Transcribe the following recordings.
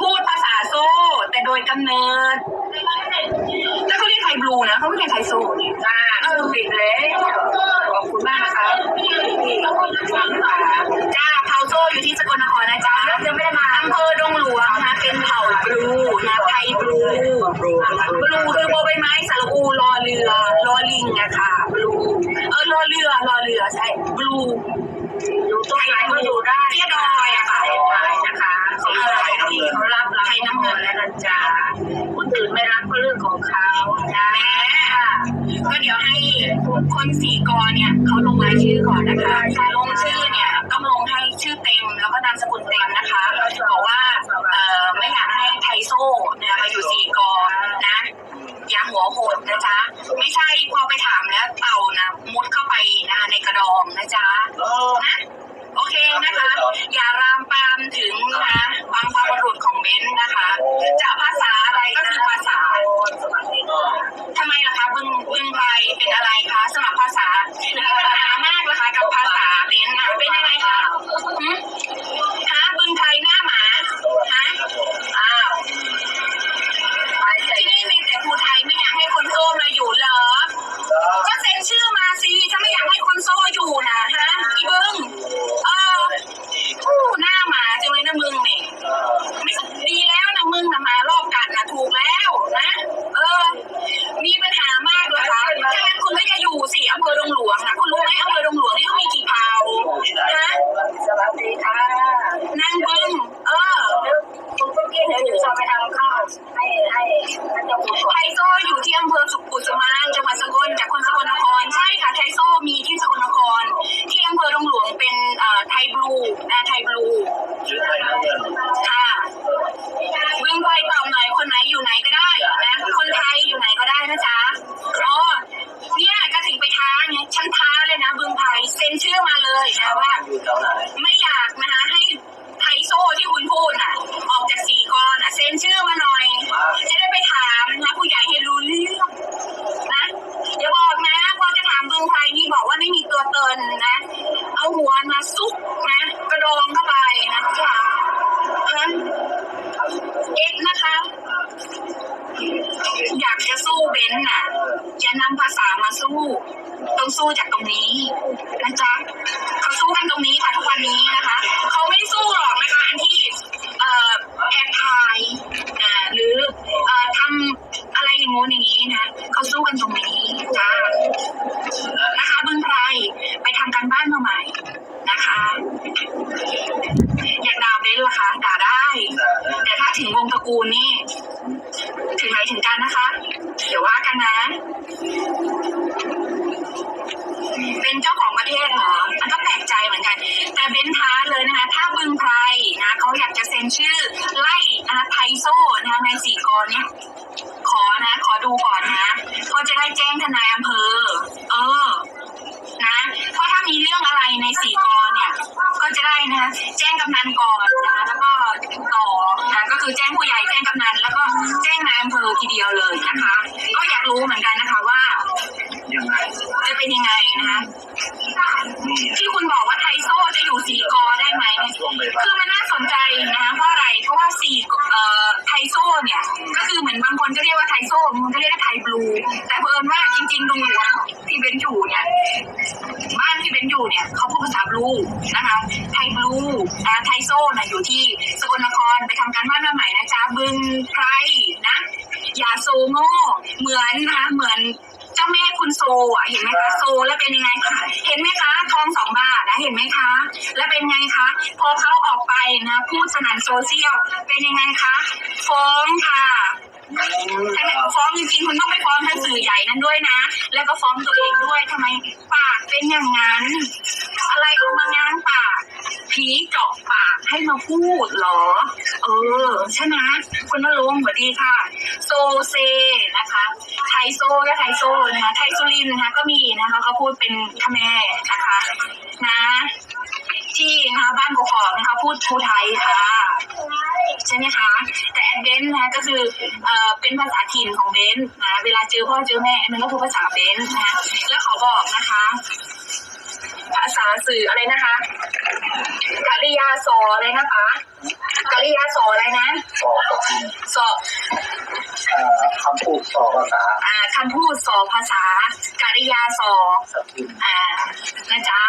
พูดภาษาโซ่ แต่โดยกำเนิด แล้วเขาเรียกไทยบลูนะเขาไม่เรียกไทยโซ่จ้าเออปิดเลยขอบคุณมากนะคะจ้าเผาโซ่อยู่ที่สกลนครนะจ๊ะยังไม่ได้มาอำเภอดงหลวงนะเป็นเผ่าบลูนะไทยบลูบลูคือโบใบไม้สระอูรอเรือรอลิงนะคะบลูเออรอเรือรอเรือใช่บลูอยู่ตรงไหนก็อยู่ได้เตี้ยดอยอะค่ะนะคะ เขาที่เขารับไทยน้ำเงินแล้วนะจ๊ะคนอื่นไม่รับก็เรื่องของเขาแม่ก็เดี๋ยวให้คนสี่กอเนี่ยเขาลงรายชื่อก่อนนะคะลงชื่อเนี่ยต้องลงให้ชื่อเต็มแล้วก็นามสกุลเต็มนะคะบอกว่าเอ่อไม่อยากให้ไทโซ่เนี่ยมาอยู่สี่กอนะอย่าหัวโหดนะจ๊ะไม่ใช่พอไปถามแล้วเต่านะมุดเข้าไปนะในกระดองนะจ๊ะนะโอเคนะคะ อย่ารามปามถึงนะ ยบลูนะไทยบลู สู้จากตรงนี้นะจ๊ะเขาสู้กันตรงนี้ค่ะทุกวันนี้นะคะเขาไม่ได้สู้หรอกนะคะอันที่เอ่อแอบถ่ายหรือเอ่อทำอะไรอย่างงู้นอย่างนี้นะเขาสู้กันตรงนี้จ้านะคะบึงไพรไปทำการบ้านมาใหม่นะคะ อยากด่าเบนล่ะคะด่าได้ แต่ถ้าถึงวงตระกูลนี่ ถึงไหนถึงกันนะคะ เดี๋ยวว่ากันนะ เป็นเจ้าของประเทศเหรอมันก็แปลกใจเหมือนกัน แต่เบนท้าเลยนะคะถ้าบึงไพรนะเขาอยากจะเซ็นชื่อไล่นะไทโซ่นะคะในสี่กรเนี่ยขอนะ ขอดูก่อนนะเขาจะได้แจ้งทนายอำเภอ เออ นะ เพราะถ้ามีเรื่องอะไรในสี่กรเนี่ย ก็จะได้นะแจ้งกำนันก่อนนะแล้วก็ต่อนะก็คือแจ้งผู้ใหญ่แจ้งกำนัน แล้วก็แจ้งนายอำเภอทีเดียวเลยนะคะ ก็อยากรู้เหมือนกันนะคะว่าจะเป็นยังไงนะคะ ที่คุณบอกว่าไทโซ่จะอยู่สี่กอได้ไหมคือมันน่าสนใจนะคะเพราะอะไรเพราะว่าสี่เอ่อไทโซ่เนี่ยก็คือเหมือนบางคนก็เรียกว่าไทโซ่บางคนก็เรียกว่าไทบลู แต่เพิ่นว่าจริงๆดงหลวงที่เบนอยู่เนี่ยบ้านที่เบนอยู่เนี่ยเขาพูดภาษาบลูนะคะไทบลูนะไทโซ่น่ะอยู่ที่สกลนครไปทำการบ้านมาใหม่นะจ๊ะบึงไพรนะอย่าโซโง่เหมือนนะคะเหมือน เจ้าแม่คุณโซอะเห็นไหมคะโซแล้วเป็นยังไงคะเห็นไหมคะทองสองบาทนะเห็นไหมคะ แล้วเป็นไงคะ พอเขาออกไปนะพูดสนั่นโซเชียลเป็นยังไงคะฟ้องค่ะใช่ไหมฟ้องจริงๆคุณต้องไปฟ้องท่างสื่อใหญ่นั้นด้วยนะ แล้วก็ฟ้องตัวเองด้วยทำไมปากเป็นอย่างนั้น อะไรเอามาง้างปากผีเจาะปากให้มาพูดเหรอ เออ ใช่ไหมคุณนรงค์สวัสดีค่ะ โซเซนะคะ ไทโซและไทโซนะคะไทสุรินนะคะก็มีนะคะเขาพูดเป็นคแมร์นะคะนะที่นะคะบ้านกอกนะคะพูดภูไทยค่ะใช่ไหมคะ แต่แอดเบนซ์นะก็คือเอ่อเป็นภาษาถิ่นของเบนซ์นะเวลาเจอพ่อเจอแม่มันก็พูดภาษาเบนซ์นะะแล้วขาบอกนะคะ ภาษาสื่ออะไรนะคะกริยาสออะไรนะคะ กริยาสออะไรนะ สอบกับคุณสอเอ่อคำพูดสอบภาษาอ่าคำพูดสอภาษากริยาสอสับทินอ่านะจ๊ะ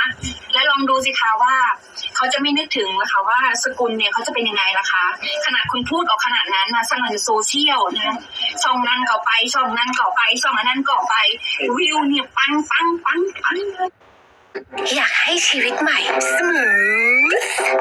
แล้วลองดูสิคะว่า เขาจะไม่นึกถึงนะคะว่าสกุลเนี่ยเขาจะเป็นยังไงล่ะคะ ขนาดคุณพูดออกขนาดนั้นนะสนั่นโซเชียลนะช่องนั้นก็ไปช่องนั้นก็ไปช่องอันนั้นก็ไป วิวเนี่ยปังปังปังปัง อยากให้ชีวิตใหม่เสมอ